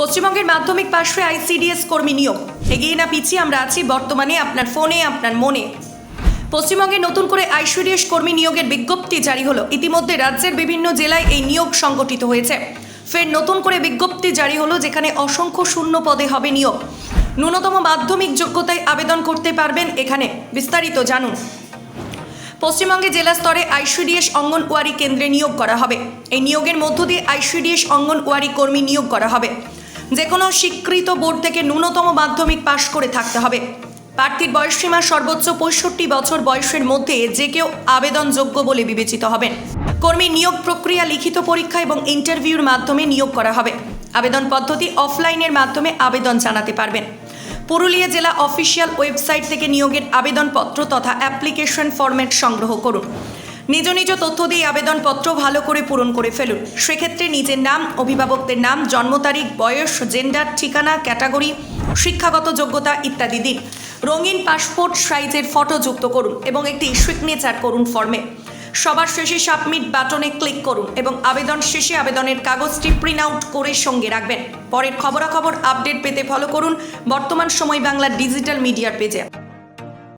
পশ্চিমবঙ্গের মাধ্যমিক পাশে আইসিডিএস কর্মী নিয়োগ। এগিয়ে না পিছিয়ে আমরা আছি বর্তমানে আপনার ফোনে, আপনার মনে। পশ্চিমবঙ্গে নতুন করে আইসিডিএস কর্মী নিয়োগের বিজ্ঞপ্তি জারি হলো। ইতিমধ্যে রাজ্যের বিভিন্ন জেলায় এই নিয়োগ সংগঠিত হয়েছে। ফের নতুন করে বিজ্ঞপ্তি জারি হলো যেখানে অসংখ্য শূন্য পদে হবে নিয়োগ। ন্যূনতম মাধ্যমিক যোগ্যতায় আবেদন করতে পারবেন এখানে, বিস্তারিত জানুন। পশ্চিমবঙ্গে জেলা স্তরে আইসিডিএস অঙ্গনওয়াড়ি কেন্দ্রে নিয়োগ করা হবে। এই নিয়োগের মধ্য দিয়ে আইসিডিএস অঙ্গনওয়াড়ি কর্মী নিয়োগ করা হবে। যে কোনো স্বীকৃত বোর্ড থেকে ন্যূনতম মাধ্যমিক পাশ করে থাকতে হবে। প্রার্থীর বয়সসীমা সর্বোচ্চ পঁয়ষট্টি বছর বয়সের মধ্যে যে কেউ আবেদনযোগ্য বলে বিবেচিত হবেন। কর্মী নিয়োগ প্রক্রিয়া লিখিত পরীক্ষা এবং ইন্টারভিউর মাধ্যমে নিয়োগ করা হবে। আবেদন পদ্ধতি অফলাইনের মাধ্যমে আবেদন জানাতে পারবেন। পুরুলিয়া জেলা অফিসিয়াল ওয়েবসাইট থেকে নিয়োগের আবেদনপত্র তথা অ্যাপ্লিকেশন ফরম্যাট সংগ্রহ করুন। নিজ নিজ তথ্য দিয়ে আবেদনপত্র ভালো করে পূরণ করে ফেলুন। সেক্ষেত্রে নিজের নাম, অভিভাবকদের নাম, জন্ম তারিখ, বয়স জেন্ডার ঠিকানা ক্যাটাগরি শিক্ষাগত যোগ্যতা ইত্যাদি দিন। রঙিন পাসপোর্ট সাইজের ফটো যুক্ত করুন এবং একটি সিগনেচার করুন ফর্মে সবার শেষে সাবমিট বাটনে ক্লিক করুন এবং আবেদন শেষে আবেদনের কাগজটি প্রিন্ট আউট করে সঙ্গে রাখবেন। পরের খবরাখবর আপডেট পেতে ফলো করুন বর্তমান সময় বাংলা ডিজিটাল মিডিয়ার পেজে